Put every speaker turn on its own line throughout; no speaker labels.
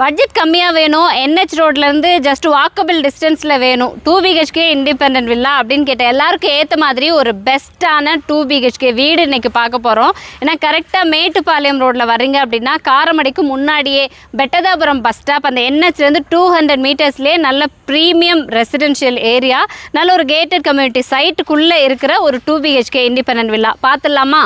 Budget கம்மியாக வேணும் NH ரோட்லேருந்து ஜஸ்ட் வாக்கபிள் டிஸ்டன்ஸில் வேணும். டூ பிஹெச்கே இண்டிபெண்ட் வில்லா அப்படின்னு கேட்ட எல்லாருக்கும் ஏற்ற மாதிரி ஒரு பெஸ்ட்டான டூ பிஹெச்கே வீடு இன்றைக்கி பார்க்க போகிறோம் ஏன்னா கரெக்டாக மேட்டுப்பாளையம் ரோட்டில் வரீங்க அப்படின்னா காரமடைக்கு முன்னாடியே பெட்டதாபுரம் பஸ் ஸ்டாப் அந்த என்ஹெச்லேருந்து டூ ஹண்ட்ரட் மீட்டர்ஸ்லேயே நல்ல ப்ரீமியம் ரெசிடென்ஷியல் ஏரியா நல்ல ஒரு கேட்டட் கம்யூனிட்டி சைட்டுக்குள்ளே இருக்கிற ஒரு டூ பிஹெச்கே இண்டிபெண்ட் வில்லா பார்த்துடலாமா?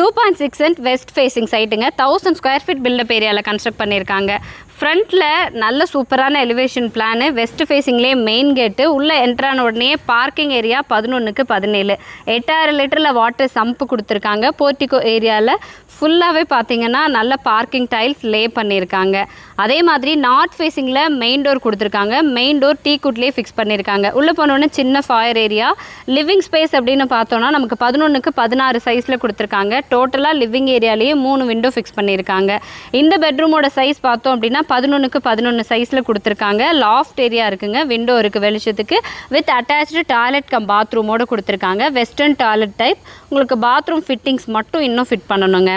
Two point six cent west facing சைட்டுங்க thousand square feet buildup area construct பண்ணியிருக்காங்க ஃப்ரண்ட்டில் நல்ல சூப்பரான எலிவேஷன் பிளானு வெஸ்ட் ஃபேஸிங்லேயே மெயின் கேட்டு உள்ளே என்ட்ரான உடனே பார்க்கிங் ஏரியா பதினொன்றுக்கு பதினேழு. எட்டாயிரம் லிட்டரில் வாட்டர் சம்ப்பு கொடுத்துருக்காங்க. போர்ட்டிகோ ஏரியாவில் ஃபுல்லாகவே பார்த்தீங்கன்னா நல்ல பார்க்கிங் டைல்ஸ் லே பண்ணியிருக்காங்க அதே மாதிரி நார்த் ஃபேஸிங்கில் மெயின் டோர் கொடுத்துருக்காங்க. மெயின் டோர் டீ குட்லேயே ஃபிக்ஸ் பண்ணியிருக்காங்க உள்ளே போனோன்னே சின்ன ஃபயர் ஏரியா லிவிங் ஸ்பேஸ் அப்படின்னு பார்த்தோன்னா நமக்கு பதினொன்றுக்கு பதினாறு சைஸில் கொடுத்துருக்காங்க. டோட்டலாக லிவிங் ஏரியாலேயே மூணு விண்டோ ஃபிக்ஸ் பண்ணியிருக்காங்க. இந்த பெட்ரூமோட சைஸ் பார்த்தோம் அப்படின்னா பதினொன்றுக்கு பதினொன்று சைஸில் கொடுத்துருக்காங்க. லாஃப்ட் ஏரியா இருக்குங்க விண்டோ இருக்குது வெளிச்சத்துக்கு. வித் அட்டாச்சு டாய்லெட் கம் பாத்ரூமோட கொடுத்துருக்காங்க. வெஸ்டர்ன் டாய்லெட் டைப் உங்களுக்கு பாத்ரூம் ஃபிட்டிங்ஸ் மட்டும் இன்னும் ஃபிட் பண்ணணுங்க.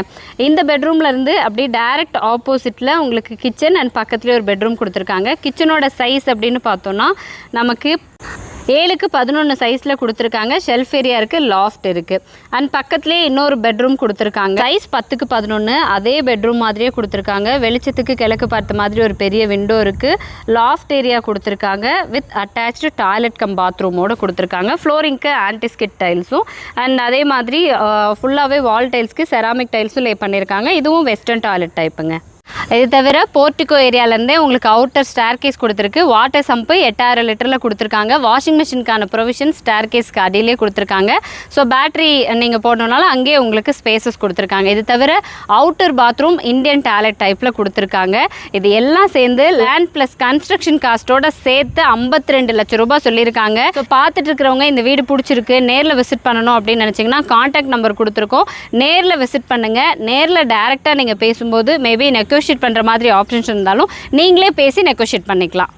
இந்த பெட்ரூம்லேருந்து அப்படியே டைரக்ட் ஆப்போசிட்டில் உங்களுக்கு கிச்சன் அண்ட் பக்கத்துலேயே ஒரு பெட்ரூம் கொடுத்துருக்காங்க. கிச்சனோட சைஸ் அப்படின்னு பார்த்தோன்னா நமக்கு ஏழுக்கு பதினொன்று சைஸில் கொடுத்துருக்காங்க. ஷெல்ஃப் ஏரியா இருக்குது லாஃப்ட் இருக்குது அண்ட் பக்கத்துலேயே இன்னொரு பெட்ரூம் கொடுத்துருக்காங்க. சைஸ் பத்துக்கு பதினொன்று அதே பெட்ரூம் மாதிரியே கொடுத்துருக்காங்க. வெளிச்சத்துக்கு கிழக்கு பார்த்த மாதிரி ஒரு பெரிய விண்டோ இருக்குது லாஃப்ட் ஏரியா கொடுத்துருக்காங்க. வித் அட்டாச்சு டாய்லெட் கம் பாத்ரூமோடு கொடுத்துருக்காங்க. ஃப்ளோரிங்க்கு ஆன்டிஸ்கிட் டைல்ஸும் அண்ட் அதே மாதிரி ஃபுல்லாகவே வால் டைல்ஸ்க்கு செராமிக் டைல்ஸும் லே பண்ணியிருக்காங்க இதுவும் வெஸ்டர்ன் டாய்லெட் டைப்புங்க இது தவிர போர்ட்டிகோ ஏரியாவிலேருந்தே உங்களுக்கு அவுட்டர் ஸ்டேர் கேஸ் கொடுத்துருக்கு. வாட்டர் சம்பு எட்டாயிரம் லிட்டரில் கொடுத்துருக்காங்க. வாஷிங் மிஷினுக்கான ப்ரொவிஷன் ஸ்டேர் கேஸ்க்கு அடியிலே கொடுத்துருக்காங்க. ஸோ பேட்ரி நீங்கள் போடணுனாலும் அங்கேயே உங்களுக்கு ஸ்பேசஸ் கொடுத்துருக்காங்க. இது தவிர அவுட்டர் பாத்ரூம் இந்தியன் டேலட் டைப்பில் கொடுத்துருக்காங்க. இது எல்லாம் சேர்ந்து லேண்ட் ப்ளஸ் கன்ஸ்ட்ரக்ஷன் காஸ்ட்டோட சேர்த்து ஐம்பத்தி ரெண்டு லட்சம் ரூபாய் சொல்லியிருக்காங்க. ஸோ பார்த்துட்டு இருக்கிறவங்க இந்த வீடு பிடிச்சிருக்கு நேரில் விசிட் பண்ணணும் அப்படின்னு நினச்சிங்கன்னா காண்டாக்ட் நம்பர் கொடுத்துருக்கோம். நேரில் விசிட் பண்ணுங்கள் நேரில் டேரெக்டாக நீங்கள் பேசும்போது மேபி நெகோஷியேட் பண்ணுற மாதிரி ஆப்ஷன்ஸ் இருந்தாலும் நீங்களே பேசி நெகோஷியேட் பண்ணிக்கலாம்.